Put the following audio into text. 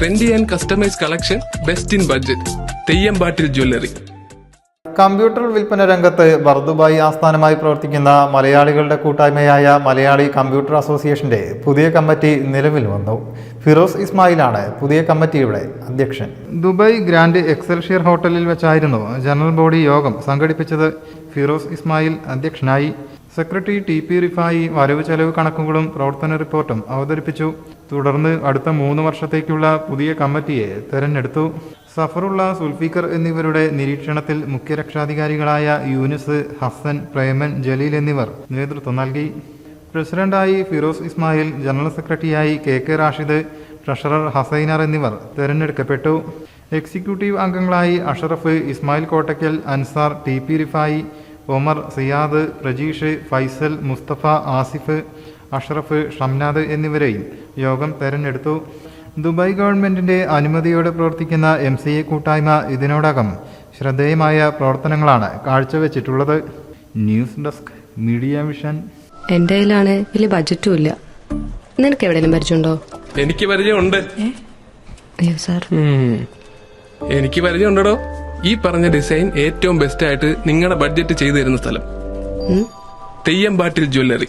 Trendy and customise collection best in budget Theyyampattil jewellery computer വിൽപ്പന രംഗത്ത് Bur Dubai ആസ്ഥാനമായി പ്രവർത്തിക്കുന്ന മലയാളികളുടെ കൂട്ടായ്മയായ മലയാളി കമ്പ്യൂട്ടർ അസോസിയേഷന്റെ പുതിയ കമ്മിറ്റി നിലവിൽ വന്നു. ഫിറോസ് ഇസ്മായിലാണ് പുതിയ കമ്മിറ്റിയുടെ അധ്യക്ഷൻ. ദുബായ് ഗ്രാൻഡ് എക്സൽഷിയർ ഹോട്ടലിൽ വെച്ചായിരുന്നു ജനറൽ ബോഡി യോഗം സംഘടിപ്പിച്ചത് ഫിറോസ് ഇസ്മായിൽ അധ്യക്ഷനായി. സെക്രട്ടറി ടി പി റിഫായി വരവ് ചെലവ് കണക്കുകളും പ്രവർത്തന റിപ്പോർട്ടും അവതരിപ്പിച്ചു. തുടർന്ന് അടുത്ത മൂന്ന് വർഷത്തേക്കുള്ള പുതിയ കമ്മിറ്റിയെ തെരഞ്ഞെടുത്തു. സഫറുള്ള സുൽഫിക്കർ എന്നിവരുടെ നിരീക്ഷണത്തിൽ മുഖ്യ രക്ഷാധികാരികളായ യൂനിസ് ഹസൻ പ്രേമൻ ജലീൽ എന്നിവർ നേതൃത്വം നൽകി. പ്രസിഡന്റായി ഫിറോസ് ഇസ്മായിൽ ജനറൽ സെക്രട്ടറിയായി K K Rashid treasurer Hasainar എന്നിവർ തെരഞ്ഞെടുക്കപ്പെട്ടു. എക്സിക്യൂട്ടീവ് അംഗങ്ങളായി അഷറഫ് ഇസ്മായിൽ കോട്ടയ്ക്കൽ അൻസാർ ടി പി റിഫായി ഒമർ സിയാദ് പ്രജീഷ് ഫൈസൽ മുസ്തഫ ആസിഫ് അഷ്റഫ് ഷംനാദ് എന്നിവരെയും യോഗം തെരഞ്ഞെടുത്തു. ദുബായ് ഗവൺമെന്റിന്റെ അനുമതിയോടെ പ്രവർത്തിക്കുന്ന എം സി എ കൂട്ടായ്മ ഇതിനോടകം ശ്രദ്ധേയമായ പ്രവർത്തനങ്ങളാണ് കാഴ്ചവെച്ചിട്ടുള്ളത്. News desk media mission. എന്റെ കയ്യിലാണ് വലിയ ബജറ്റും ഇല്ല. നിനക്ക് എവിടെയെങ്കിലും പരിചയമുണ്ടോ? എനിക്ക് പരിചയമുണ്ട്. അയ്യോ സാർ. എനിക്ക് പരിചയമുണ്ടോ ഈ പറഞ്ഞ ഡിസൈൻ ഏറ്റവും ബെസ്റ്റ് ആയിട്ട് നിങ്ങളുടെ ബഡ്ജറ്റ് ചെയ്തു തരുന്ന സ്ഥലം. ബാട്ടിൽ jewellery